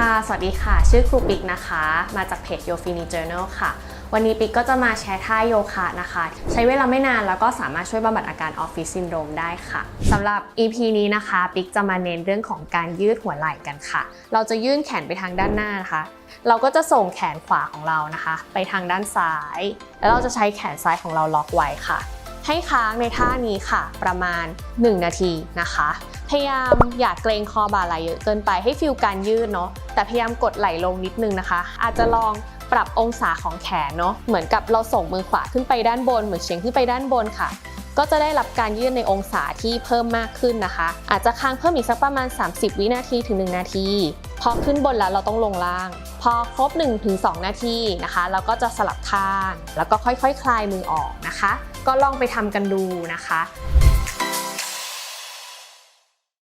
ค่ะ สวัสดีค่ะ ชื่อครูปิกนะคะ มาจากเพจ Yo Fini Journal ค่ะ วันนี้ปิกก็จะมาแชร์ท่าโยคะนะคะ ใช้เวลาไม่นานแล้วก็สามารถช่วยบำบัดอาการออฟฟิศซินโดรมได้ค่ะสำหรับ EP นี้นะคะ ปิกจะมาเน้นเรื่องของการยืดหัวไหล่กันค่ะ เราจะยื่นแขนไปทางด้านหน้านะคะ เราก็จะส่งแขนขวาของเรานะคะ ไปทางด้านซ้าย แล้วเราจะใช้แขนซ้ายของเราล็อกไว้ค่ะ ให้ค้างในท่านี้ค่ะ ประมาณ 1 นาทีนะคะ พยายามอย่าเกรงคอบ่าไหลเยอะเกินไปให้ฟิลการยืดเนาะแต่พยายามกดไหลลงนิดนึงนะคะ อาจจะลองปรับองศาของแขนเนาะเหมือนกับเราส่งมือขวาขึ้นไปด้านบน เหมือนเฉียงขึ้นไปด้านบนค่ะ ก็จะได้รับการยืดในองศาที่เพิ่มมากขึ้นนะคะ อาจจะค้างเพิ่มอีกสักประมาณ 30 วินาทีถึง 1 นาทีพอขึ้นบนแล้วเราต้องลงล่าง พอครบ 1-2 นาทีนะคะ เราก็จะสลับข้าง แล้วก็ค่อยๆคคลายมือออกนะคะ ก็ลองไปทำกันดูนะคะ